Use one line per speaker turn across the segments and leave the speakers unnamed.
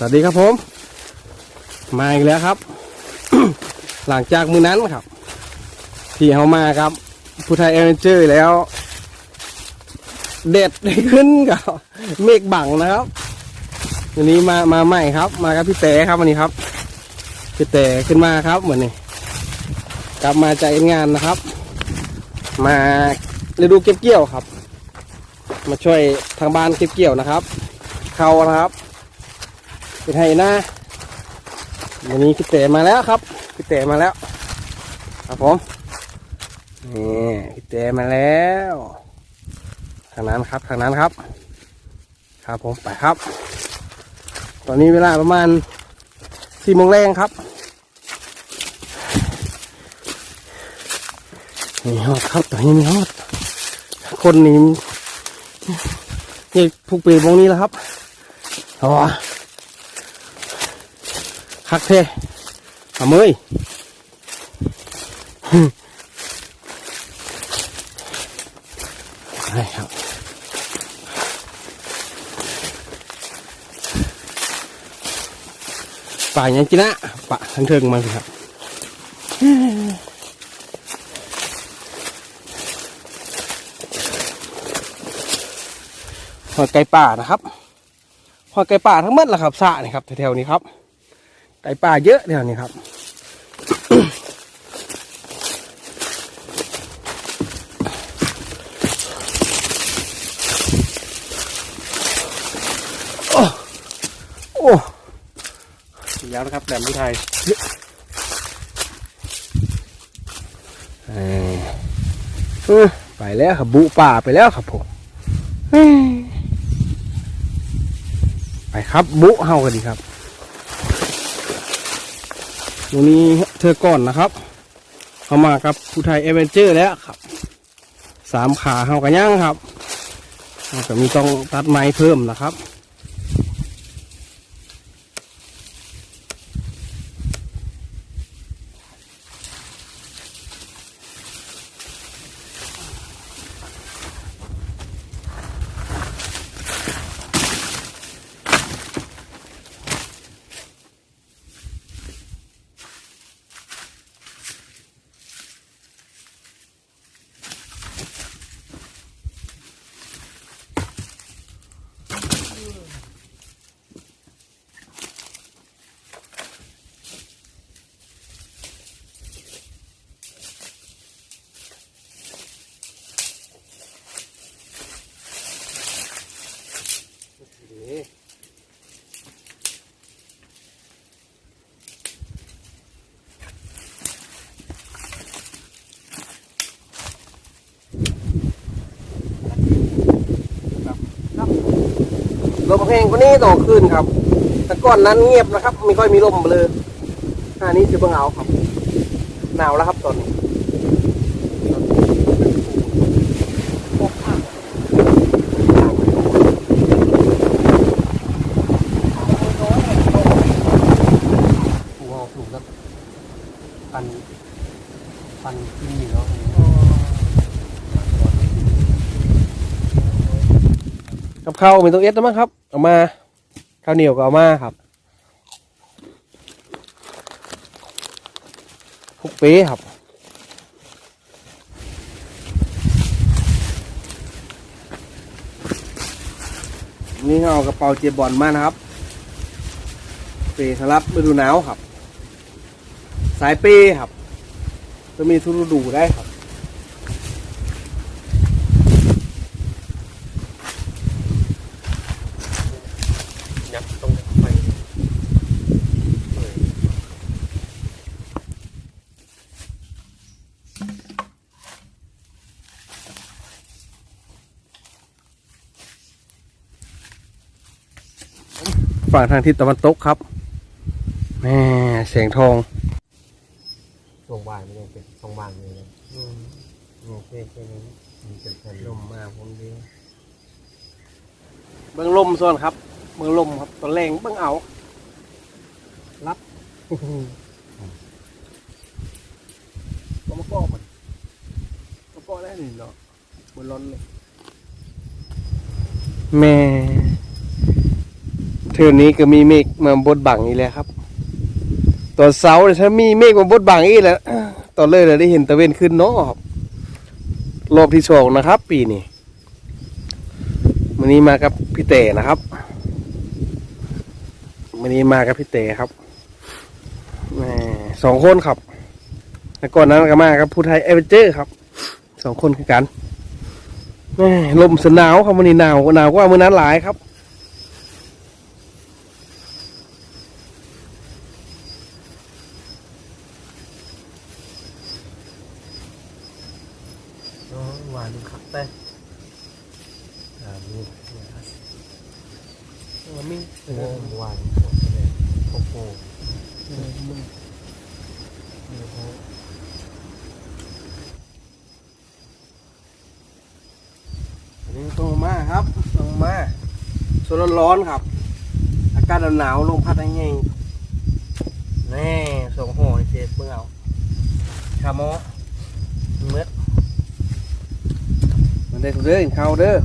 สวัสดีครับผม มาอีกแล้วครับ หลังจากมือนั้นครับ ที่เขามาครับผู้ไทยเอเวนเจอร์แล้ว เด็ดได้ขึ้นกับเมฆบังนะครับวันนี้มามาใหม่ครับ มากับพี่แต่ครับวันนี้ครับพี่แต่ขึ้นมาครับเหมือนนี้กลับมาจากงานนะครับ มาฤดูเก็บเกี่ยวครับ มาช่วยทางบ้านเก็บเกี่ยวนะครับ เขานะครับ เป็นไห้หน้าวันนี้พี่เต๋มาแล้วครับพี่เต๋มาแล้ว ครับผมนี่พี่เต๋มาแล้ว ทางนั้นครับทางนั้นครับ ครับผมไปครับ ตอนนี้เวลาประมาณสี่โมงแรงครับนี่ฮอดครับตอนนี้มีฮอดคนนี่นี่ผูกปีวงนี้แล้วครับอาวะ คักเท่อามือใช่ครับป่ายังกินะป่าทั้งเทิงมาสิครับหอยไก่ป่านะครับหอยไก่ป่าทั้งหมดแหละครับสะนี่ครับแถวๆนี้ครับ ไก่ป่าเยอะแถวนี้ครับโอ้โอ้ยาวนะครับแหลมพิไทยเอ้ยเอ้ยไปแล้วครับบุป่าไปแล้วครับผมเฮ้ยไปครับบุเฮากันดีครับ วันนี้เธอก่อนนะครับเขามากับผู้ไทยเอเวนเจอร์แล้วครับสามขาเฮากันย่างครับเราก็มีต้องตัดไม้เพิ่มนะครับ ลมเพลงคนนี้ต่อคืนครับ แต่ก่อนนั้นเงียบนะครับ ไม่ค่อยมีลมเลยอันนี้จะเพิ่งเอาครับ หนาวแล้วครับตอนนี้ว้าวถูกแล้วปันปันที่นี่เนาะกับข้าวมีตัวเอสแล้วมั้งครับ เอามาข้าวเหนียวก็เอามาครับพวกเป๊ครับนี่เอากระเป๋าเจ็บบอลมานะครับเปสำหรับฤดูหนาวครับ สายเป้ครับ จะมีทุกฤดูได้ครับ ยัดตรงไป ฝั่งทางทิศตะวันตกครับแม่แสงทอง
ช่วงบ่ายมันยังเป็นช่วงบ่ายอยู่เลยโอเคแค่นี้มีเป็นแผ่น
ลม
ม
มาผมดีเบื้องลมส่วนครับเบื้องลมครับตอนแรงเบื้องเอารับก็มาก็มันก็ก็ได้นี่เนาะบนร้อนเลยแม่ เทือนี้ก็มีเมฆมาบดบังอีกแล้วครับ ตอนเสาร์เนี่ยถ้ามีเมฆมาบดบังอีกแล้วตอนเลยเราได้เห็นตะเวนขึ้นเนาะรอบที่สองนะครับ ปีนี้วันนี้มากับพี่เต๋นะครับวันนี้มากับพี่เต๋ครับสองคนครับแล้วก่อนนั้นก็มากับผู้ไทยเอเวอเจอร์ครับสองคนคือกันลมสนหนาวครับวันนี้หนาวหนาวกว่าเมื่อนั้นหลายครับ
อ๋อหวานคักแต่อ่ามีเออมีโอ้หวานหมดเลยโอ้โหโอ้โห
อันนี้ตรงมาครับตรงมาส่วนร้อนครับ อากาศหนาวลมพัดแห้งแน่ส่งห่อให้เซฟเมื่อเอาชาโมเมื่อมันได้เด้อกินข้าเด้อ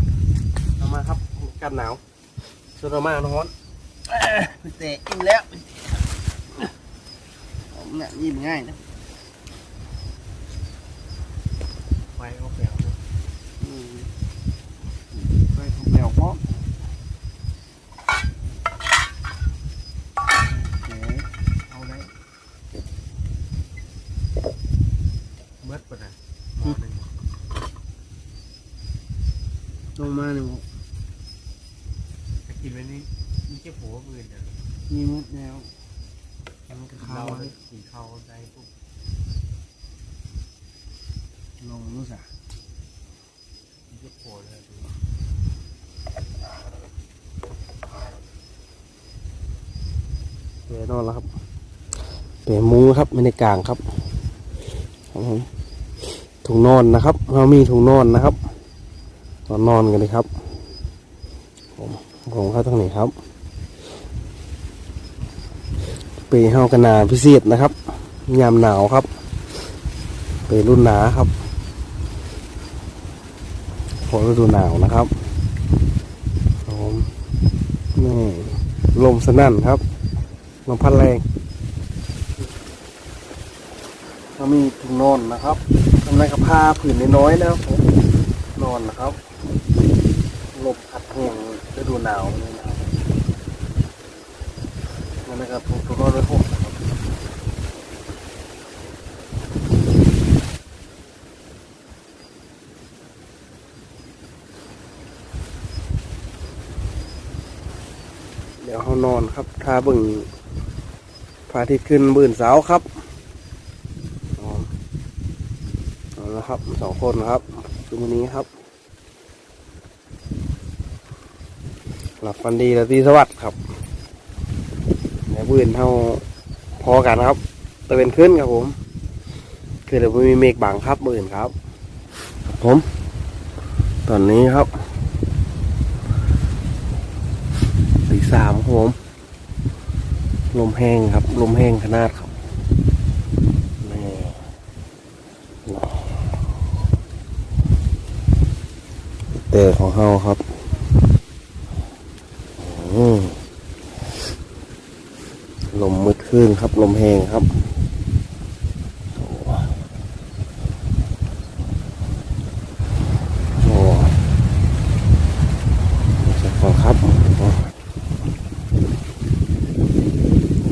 เอามาครับอากาศหนาวส่วนเรามาร้อนเอ้ยพี่ เตะอิ่มแล้วผมเนี่ยยิ้มง่ายนะ
ไฟเอาเปลว
อืมไปของแปลวพร้อมโอเคเอาได้
เบิดปะนะหม้อหนึ่ง
ลงมาหนึ่ง
ถ้ากินไว้นี่ มีแค่ผัวมือเดียว
มีมุดแล้วมันก็
เรา
เข้า
กินข้าวได้ปุ๊บ
ลงรู้สึก
มีแค่ผัวเลยดู
เปรนอนแล้วครับเปรมุงครับไม่ในกลางครับครับผมถุงนอนนะครับเรามีถุงนอนนะครับนอนนอนกันเลยครับ ผมผมเข้าตรงไหนครับ เปรเฮากันหนาพิเศษนะครับ ยามหนาวครับ เปรุ่นหนาครับพอฤดูหนาวนะครับผมนี่ลมสนั่นครับลมพัดแรงเรามีถุงนอนนะครับทำไรกับผ้าผืนน้อยๆนะครับนอนนะครับลมพัดแห้งฤดูหนาวนี่นะครับ นะครับถุงถุงนอนไว้ห่มนะครับเดี๋ยวเขานอนครับทาบึงพระอาทิตย์ขึ้นบื่นเสาครับอ๋อเอาละครับสองคนครับคืนวันนี้ครับ หลับฟันดีแล้วตีสวัสดิ์ครับ เดี๋ยวบื่นเท่าพอกันครับตะเวนขึ้นครับผม คือเดี๋ยวมีเมฆบังครับบื่นครับ ผม ตอนนี้ครับตีสามครับผม ลมแห้งครับ ลมแห้งขนาดครับนี่ของเฮาครับอืม ลมมืดขึ้นครับ ลมแห้งครับโอ้โหต่อครับโอ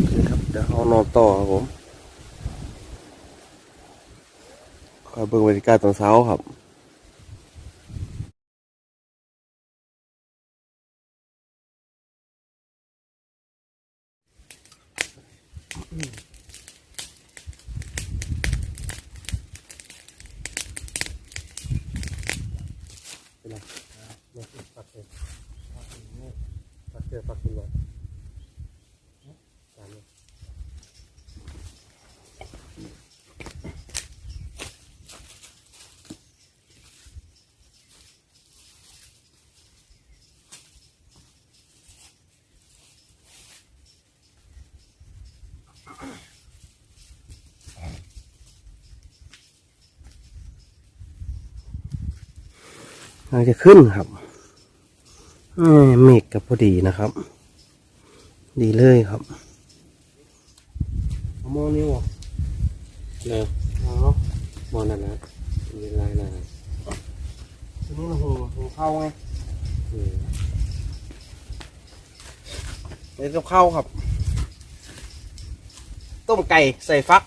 เคครับเดี๋ยวเอานอนต่อครับผมคอยเบิ่งบรรยากาศตอนเช้าครับ
เนี่ยปักเลยปักอย่างนี้ปักเจอปักกินเลยจานนี้
น่าจะขึ้นครับเอ้ยเมฆกับพอดีนะครับ ดีเลยครับ
เอาหมอนิ้วเหรอ
เลย
เอา
มอนั่นนะมีลายลาย
ทีนี้เราหูหูเข้าไง
เป็นกับข้าวครับ ต้มไก่ใส่ฟัก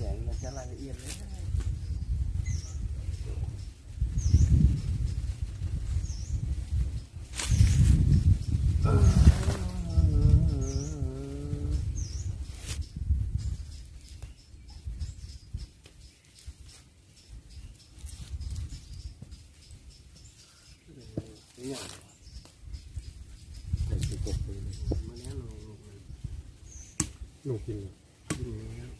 อย่าง มันจะรายละเอียดเลย
ใส่สีกบเลย
มาแล้วเรา
ลูกกิน
กินแล้ว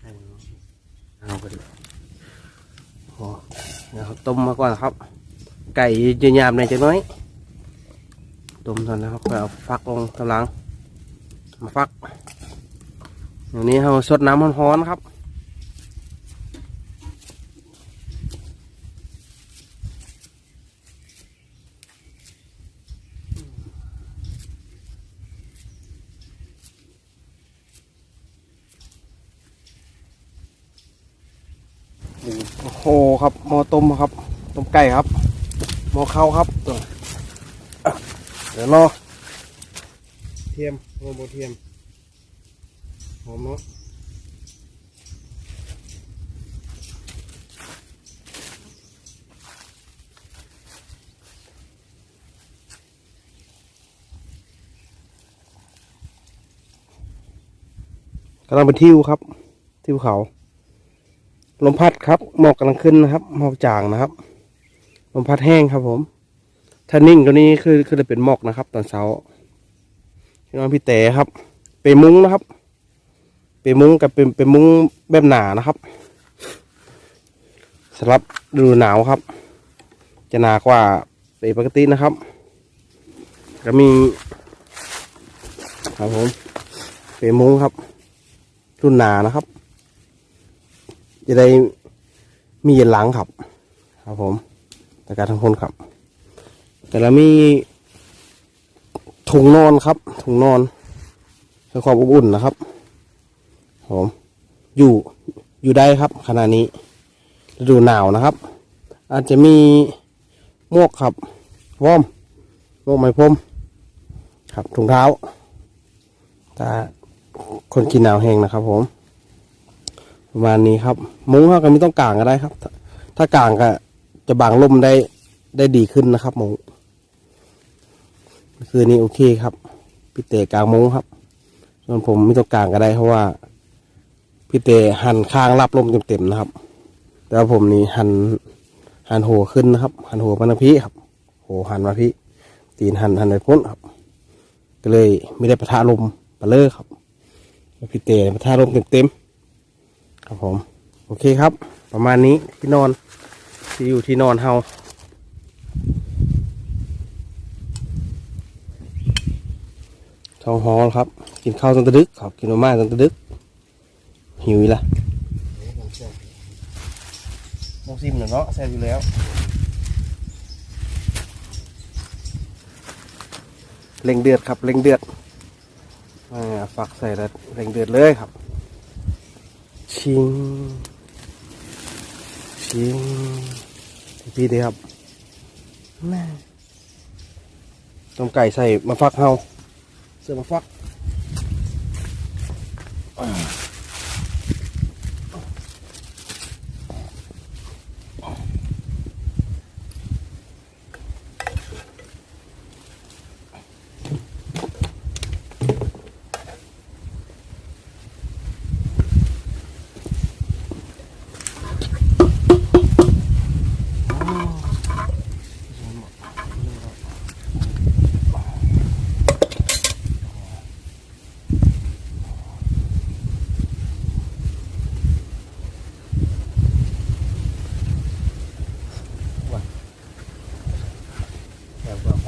ให้มันเนาะ
เอดิโอ้เดี๋ยวต้มมาก่อนครับ ไก่จะหยาบหน่อยจะน้อยต้มตอนแล้วครับเอาฟักลงกำลังมาฟักอย่างนี้เราสดน้ำร้อนๆครับ โอ้โห ครับหม้อต้มครับต้มไก่ครับหม้อข้าวครับเดี๋ยวรอ
เทียมโมโบเทียมหอมเนาะ
กำลังไปทิวครับ ทิวเขา ลมพัดครับหมอกกำลังขึ้นนะครับหมอกจางนะครับ ลมพัดแห้งครับผม ถ้านิ่งตัวนี้คือคือจะเป็นหมอกนะครับ ตอนเช้าพี่น้องพี่เต๋ครับ เปมุ้งนะครับ เปมุ้งกับเป็นเป็นมุ้งแบบหนานะครับสำหรับฤดูหนาวครับ จะหนากว่าเปปกตินะครับ ก็มีครับผม เปมุ้งครับ รุ่นหนานะครับ จะได้มีเย็นหลังครับ ครับผมแต่การทั้งคนครับ แต่ละมีถุงนอนครับ ถุงนอนเพื่อความอบอุ่นนะครับผมอยู่อยู่ได้ครับขณะนี้ฤดูหนาวนะครับ อาจจะมีมวกครับวอร์มมวกไหมพรมครับถุงเท้าถ้าคนกินหนาวแห้งนะครับผม ประมาณนี้ครับ มุ้งเขาก็ไม่ต้องกางก็ได้ครับ ถ้ากางก็จะบังลมได้ได้ดีขึ้นนะครับมุ้งคืนนี้โอเคครับพี่เตะกางมุ้งครับ ส่วนผมไม่ต้องกางก็ได้เพราะว่าพี่เตะหันข้างรับลมเต็มๆนะครับ แต่ว่าผมนี่หันหันหัวขึ้นนะครับ หันหัวมาทางพี่ครับโหหันมาพี่ตีนหันหันไปพ้นครับ ก็เลยไม่ได้ประทะลมปะเลอครับพี่เตะประทะลมเต็มๆ ครับผม โอเคครับ ประมาณนี้ที่นอนที่อยู่ที่นอนเฮาท้องฮอลครับ กินข้าวตั้งแต่ดึกครับกินมาม่าตั้งแต่ดึก หิวอีกละโมซิมเนาะแซ่บอยู่แล้วเร่งเดือดครับเร่งเดือดอ่าฝักใส่แล้วเร่งเดือดเลยครับ ชิง ชิงพี่ดีครับแม่ต้มไก่ใส่มาฟักเฮาเสื้อมาฟัก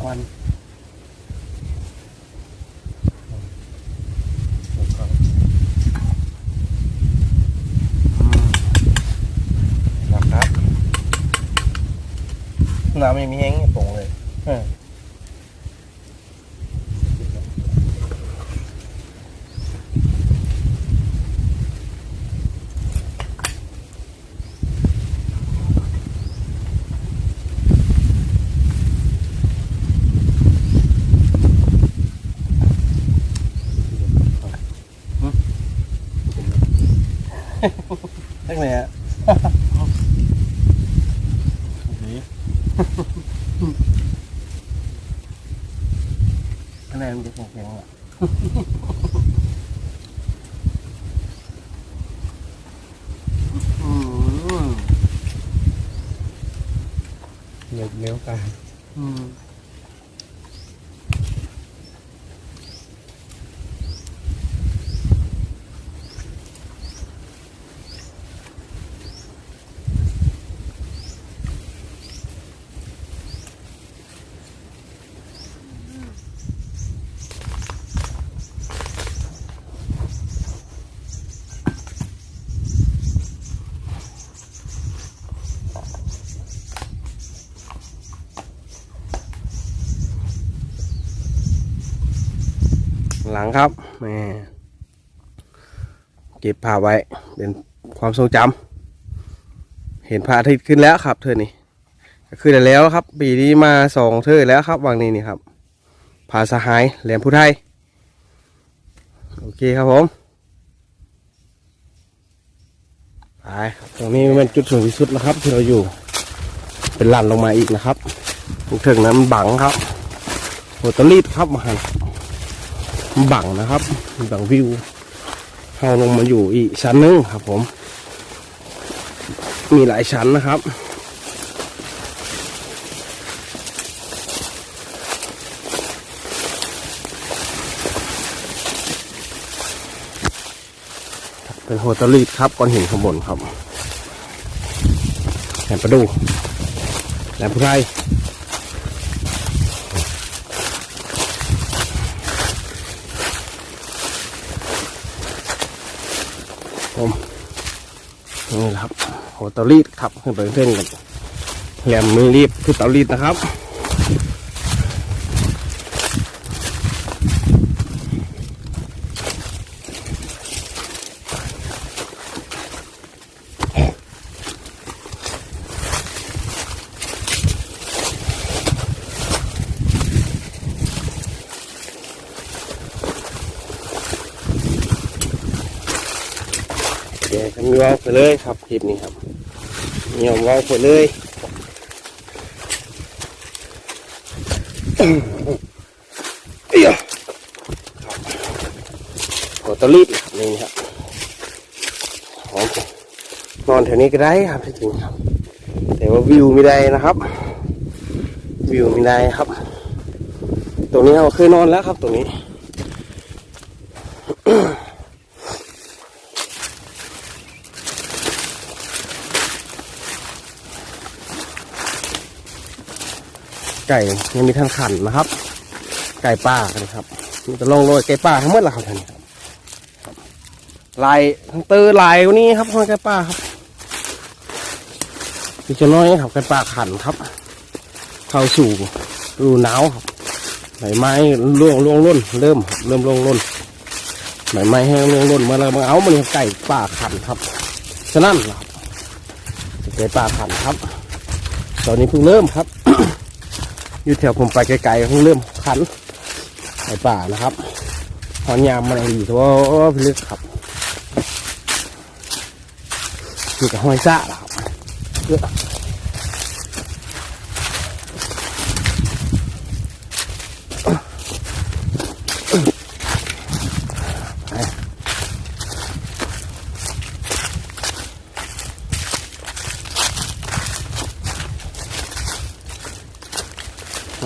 วัน นะครับน้ำไม่มีแห้ง ทักไหนอะคะแนนมันจะแข็งๆอะ อืม
เหนียวเหนียวกัน
อืม หลังครับแม่เก็บภาพไว้เป็นความทรงจำเห็นพระอาทิตย์ขึ้นแล้วครับเธอนี่ก็ขึ้นแล้วครับ ปีนี้มาสองเธอแล้วครับวังนี้นี่ครับผาสหายแหลมพุไทยโอเคครับผมไปตรงนี้เป็นจุดสูงที่สุดแล้วครับ ที่เราอยู่ เป็นลันลงมาอีกนะครับทุกถึงนั้นมันบังครับโหตะลีดครับมาหัน บังนะครับ บังวิวเราลงมาอยู่อีกชั้นหนึงครับผม มีหลายชั้นนะครับเป็นโฮตลีดครับก้อนหินข้างบนครับแหลมประดูแหลมพุไร ผมนี่แหละครับโหเตารีดครับขึ้นไปเส้นกันแหลมมือรีบคือเตารีดนะครับ แกกันมีวาวไปเลยครับคลิปนี้ครับเงียบวาวไปเลยเอ้ยครับเตารีดครับนี่ครับโอนอนแถวนี้ก็ได้ครับจริงครับ แต่ว่าวิวไม่ได้นะครับ วิวไม่ได้ครับ ตรงนี้เราเคยนอนแล้วครับตรงนี้ ไก่ยังมีท่านขันนะครับ ไก่ป่านะครับมันจะลงโรยไก่ป่าทั้งหมดละครับท่านครับลายทั้งเตอร์ลายวันนี้ครับของไก่ป่าครับมีจะน้อยครับไก่ป่าขันครับ เข้าสู่ฤดูหนาวครับใบไม้ร่วงร่วงร่นเริ่มเริ่มร่วงร่นใบไม้แห้งร่วงร่นมาแล้วมาเอามันไก่ป่าขันครับฉะนั้นครับไก่ป่าขันครับ ตอนนี้เพิ่งเริ่มครับ อยู่แถวผมไปไกลๆเพิ่งเริ่มขันในป่านะครับหอนยามมันดีแต่ว่าพลึกครับมีแต่ห้อยซ่าล่ะครับเยอะ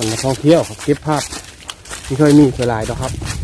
มันมา ท่องเที่ยวครับเก็บภาพไม่ค่อยมีเวลาดอกครับ